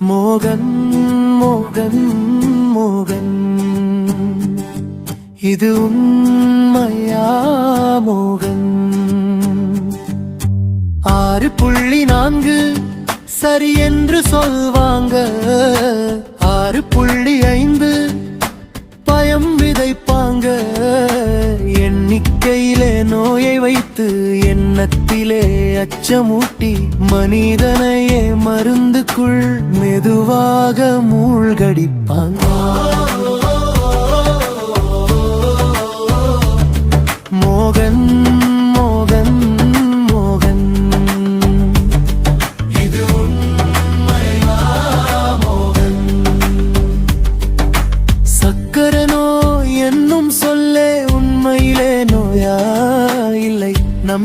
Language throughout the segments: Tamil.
மோகன் மோகன் மோகன். இது உண்மையா மோகன்? ஆறு புள்ளி நான்கு சரி என்று சொல்வாங்க. ஆறு புள்ளி ஐந்து அச்சமூட்டி மனிதனையே மருந்துக்குள் மெதுவாக மூழ்கடிப்பான்.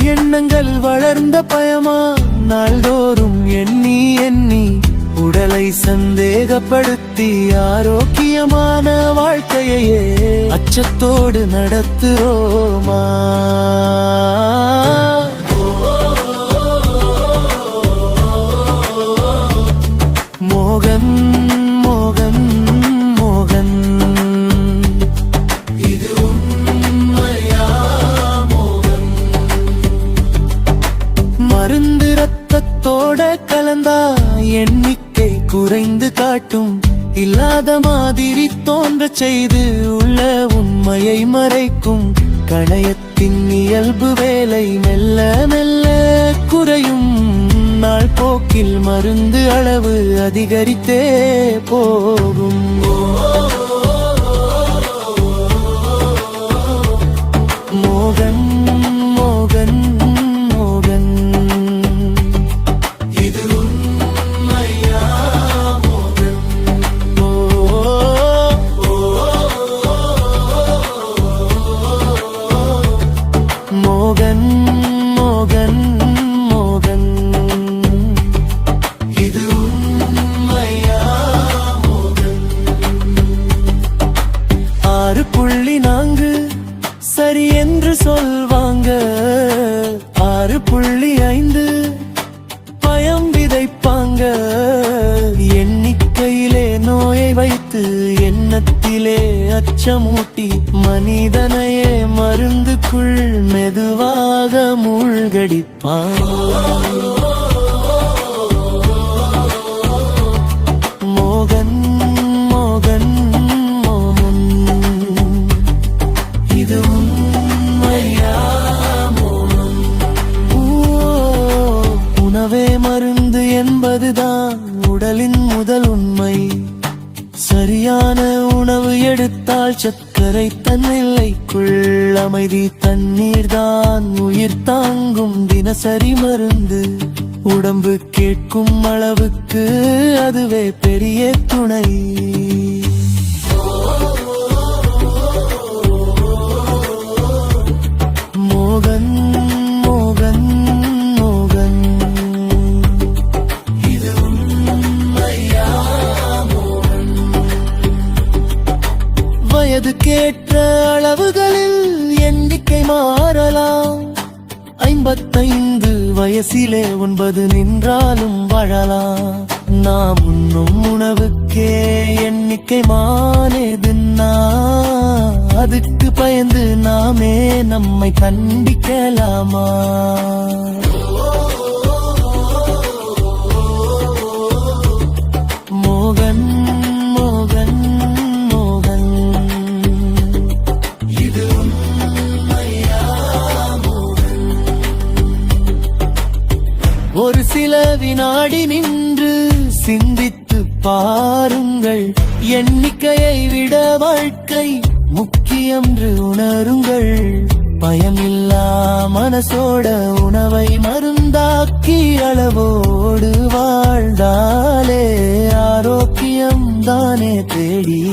எண்ணங்கள் வளர்ந்த பயமா? நாள்தோறும் எண்ணி எண்ணி உடலை சந்தேகப்படுத்தி ஆரோக்கியமான வாழ்க்கையே அச்சத்தோடு நடத்துறோமா? கலந்தா எண்ணிக்கை குறைந்து காட்டும். இல்லாத மாதிரி தோன்ற செய்து உள்ள உண்மையை மறைக்கும். கணையத்தின் இயல்பு வேலை மெல்ல மெல்ல குறையும். நாள் போக்கில் மருந்து அளவு அதிகரித்தே போகும். ஆறு புள்ளி நான்கு சரி என்று சொல்வாங்க. ஆறு புள்ளி ஐந்து பயம் விதைப்பாங்க. எண்ணிக்கையிலே நோயை வைத்து எண்ணத்திலே அச்சமூட்டி மனிதனையே மருந்துக்குள் மெதுவாக மூழ்கடிப்பான். என்பதுதான் உடலின் முதல் உண்மை. சரியான உணவு எடுத்தால் சர்க்கரை தன்னிலைக்குள் அமைதி தண்ணீர் தான் உயிர் தாங்கும் தினசரி மருந்து. உடம்பு கேட்கும் அளவுக்கு அதுவே பெரிய துணை. ஏற்ற அளவுகளில் எண்ணிக்கை மாறலாம். ஐம்பத்தைந்து வயசிலே ஒன்பது நின்றாலும் வாழலாம். நாம் உண்ணும் உணவுக்கே எண்ணிக்கை மானேதுன்னா அதுக்கு பயந்து நாமே நம்மை கண்டிக்கலாமா சில வினாடி நின்று சிந்தித்து பாருங்கள். எண்ணிக்கையை விட வாழ்க்கை முக்கியம் என்று உணருங்கள். பயமில்லா மனசோட உணவை மருந்தாக்கி அளவோடு வாழ்ந்தாலே ஆரோக்கியம் தானே தேடி.